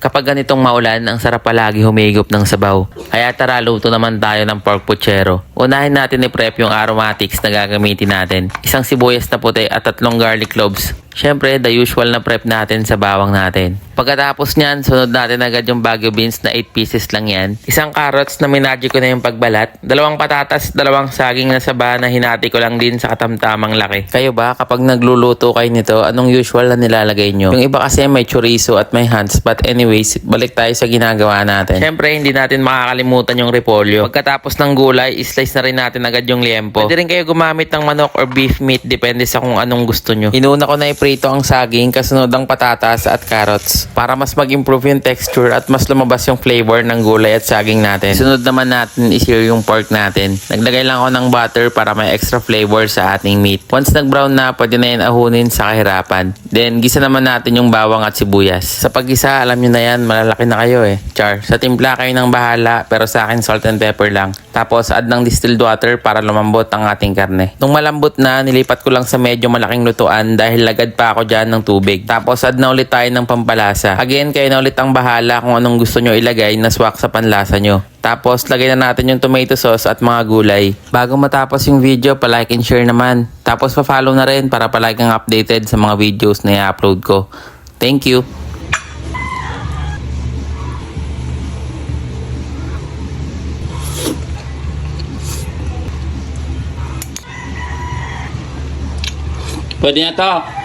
Kapag ganitong maulan, ang sarap palagi humigop ng sabaw. Kaya tara, luto naman tayo ng pork puchero. Unahin natin i-prep yung aromatics na gagamitin natin. Isang sibuyas na puti at tatlong garlic cloves. Siyempre, the usual na prep natin sa bawang natin. Pagkatapos niyan, sunod natin agad yung Baguio beans na 8 pieces lang yan. Isang carrots na minadyo ko na yung pagbalat. Dalawang patatas, dalawang saging na saba na hinati ko lang din sa katamtamang laki. Kayo ba, kapag nagluluto kayo nito, anong usual na nilalagay nyo? Yung iba kasi may chorizo at may hands. But anyways, balik tayo sa ginagawa natin. Siyempre, hindi natin makakalimutan yung repolyo. Pagkatapos ng gulay, islice na rin natin agad yung liempo. Pwede rin kayo gumamit ng manok or beef meat, depende sa kung anong gusto nyo. Inuna ko na iprito ang saging, kasunod ang patatas at carrots para mas mag-improve yung texture at mas lumabas yung flavor ng gulay at saging natin. Sunod naman natin i-sear yung pork natin. Naglagay lang ako ng butter para may extra flavor sa ating meat. Once nag-brown na, pwede na yan ahunin sa kahirapan. Then, gisa naman natin yung bawang at sibuyas. Sa paggisa, alam nyo na yan, malalaki na kayo eh. Char, sa timpla kayo ng bahala, pero sa akin salt and pepper lang. Tapos, add ng distilled water para lumambot ang ating karne. Nung malambot na, nilipat ko lang sa medyo malaking lutuan dahil lagad pa ako dyan ng tubig. Tapos, add na ulit tayo ng pampalasa. Again, kayo na ulit ang bahala kung anong gusto nyo ilagay na swak sa panlasa nyo. Tapos, lagay na natin yung tomato sauce at mga gulay. Bago matapos yung video, palike and share naman. Tapos, pa-follow na rin para palagi updated sa mga videos na i-upload ko. Thank you! Pwede na to.